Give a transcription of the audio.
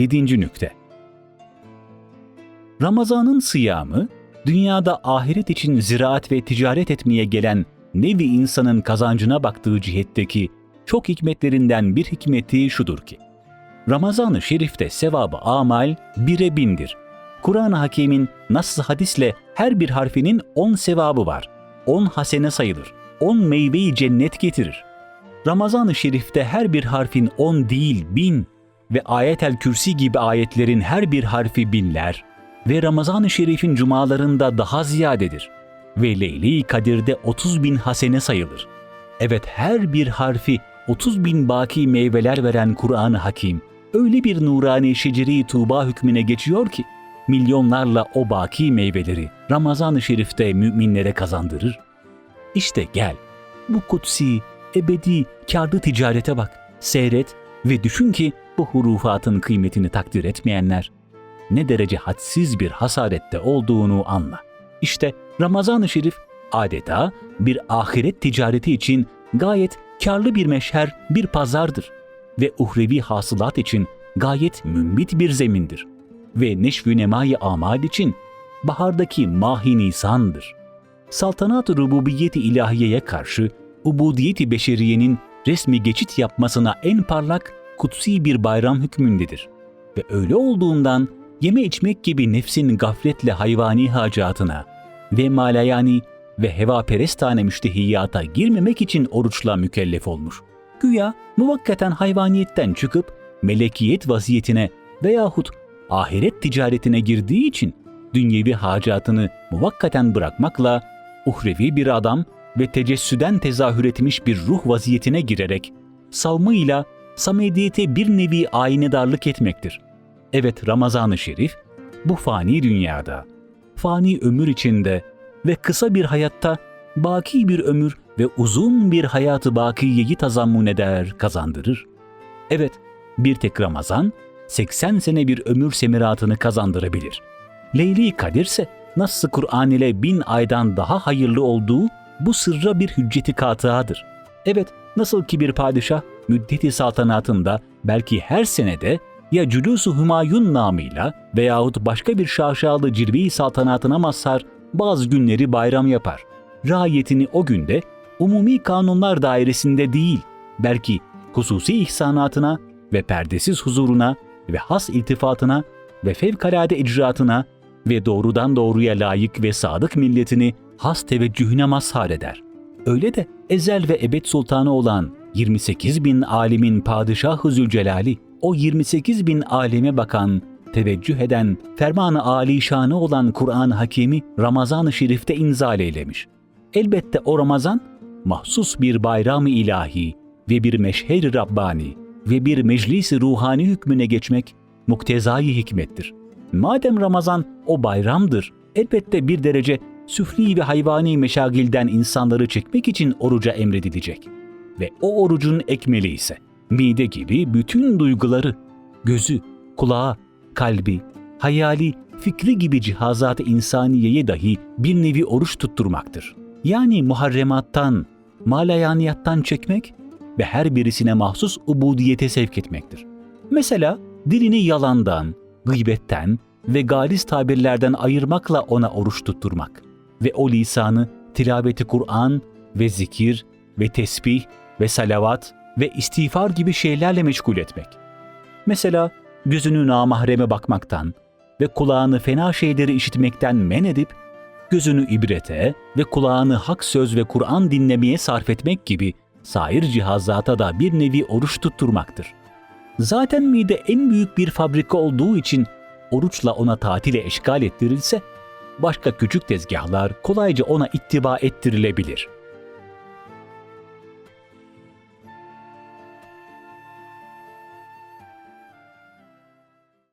7. nükte Ramazan'ın sıyamı, dünyada ahiret için ziraat ve ticaret etmeye gelen nevi insanın kazancına baktığı cihetteki çok hikmetlerinden bir hikmeti şudur ki, Ramazan-ı Şerif'te sevabı amal bire bindir. Kur'an-ı Hakîm'in nas hadisle her bir harfinin on sevabı var. On hasene sayılır. On meyveyi cennet getirir. Ramazan-ı Şerif'te her bir harfin on değil bin ve Ayet-el Kürsi gibi ayetlerin her bir harfi binler ve Ramazan-ı Şerif'in cumalarında daha ziyadedir ve Leyli Kadir'de 30 bin hasene sayılır. Evet her bir harfi 30 bin baki meyveler veren Kur'an-ı Hakim öyle bir nurani şeceri tuğba hükmüne geçiyor ki milyonlarla o baki meyveleri Ramazan-ı Şerif'te müminlere kazandırır. İşte gel bu kutsi, ebedi, kârlı ticarete bak, seyret ve düşün ki bu hurufatın kıymetini takdir etmeyenler ne derece hadsiz bir hasarette olduğunu anla. İşte Ramazan-ı Şerif adeta bir ahiret ticareti için gayet karlı bir meşher, bir pazardır ve uhrevi hasılat için gayet mümbit bir zemindir ve neşv-ü nemai amal için bahardaki mahi nisandır. Saltanat-ı rububiyeti ilahiyeye karşı ubudiyeti beşeriyenin resmi geçit yapmasına en parlak kutsi bir bayram hükmündedir. Ve öyle olduğundan yeme içmek gibi nefsin gafletle hayvani hacatına ve malayani ve hevaperestane müştehiyata girmemek için oruçla mükellef olmuş. Güya muvakkaten hayvaniyetten çıkıp melekiyet vaziyetine veyahut ahiret ticaretine girdiği için dünyevi hacatını muvakkaten bırakmakla uhrevi bir adam ve tecessüden tezahür etmiş bir ruh vaziyetine girerek savmıyla samediyete bir nevi aynedarlık etmektir. Evet Ramazan-ı Şerif bu fani dünyada, fani ömür içinde ve kısa bir hayatta baki bir ömür ve uzun bir hayatı bakiyeyi tazammun eder, kazandırır. Evet, bir tek Ramazan 80 sene bir ömür semiratını kazandırabilir. Leyli Kadir ise nasıl Kur'an ile bin aydan daha hayırlı olduğu bu sırra bir hücceti katıadır. Evet, nasıl ki bir padişah müddeti saltanatında belki her senede ya Cülûs-u Hümayun namıyla veyahut başka bir şaşalı cilve-i saltanatına mazhar bazı günleri bayram yapar. Raiyetini o günde umumi kanunlar dairesinde değil, belki hususi ihsanatına ve perdesiz huzuruna ve has iltifatına ve fevkalade icraatına ve doğrudan doğruya layık ve sadık milletini has teveccühüne mazhar eder. Öyle de ezel ve ebed sultanı olan 28 bin alimin padişahı Zülcelali, o 28 bin aleme bakan, teveccüh eden, fermanı alişanı olan Kur'an-ı Hakimi Ramazan-ı Şerif'te inzal eylemiş. Elbette o Ramazan, mahsus bir bayram-ı ilahi ve bir meşher-i Rabbani ve bir meclis-i ruhani hükmüne geçmek muktezai hikmettir. Madem Ramazan o bayramdır, elbette bir derece süfli ve hayvani meşagilden insanları çekmek için oruca emredilecek. Ve o orucun ekmeli ise mide gibi bütün duyguları, gözü, kulağı, kalbi, hayali, fikri gibi cihazat-ı insaniyeye dahi bir nevi oruç tutturmaktır. Yani muharremattan, malayaniyattan çekmek ve her birisine mahsus ubudiyete sevk etmektir. Mesela dilini yalandan, gıybetten ve galis tabirlerden ayırmakla ona oruç tutturmak ve o lisanı tilaveti Kur'an ve zikir ve tesbih ve salavat ve istiğfar gibi şeylerle meşgul etmek. Mesela gözünü namahreme bakmaktan ve kulağını fena şeyleri işitmekten men edip, gözünü ibrete ve kulağını hak söz ve Kur'an dinlemeye sarf etmek gibi sair cihazata da bir nevi oruç tutturmaktır. Zaten mide en büyük bir fabrika olduğu için oruçla ona tatile eşgal ettirilse, başka küçük tezgahlar kolayca ona ittiba ettirilebilir.''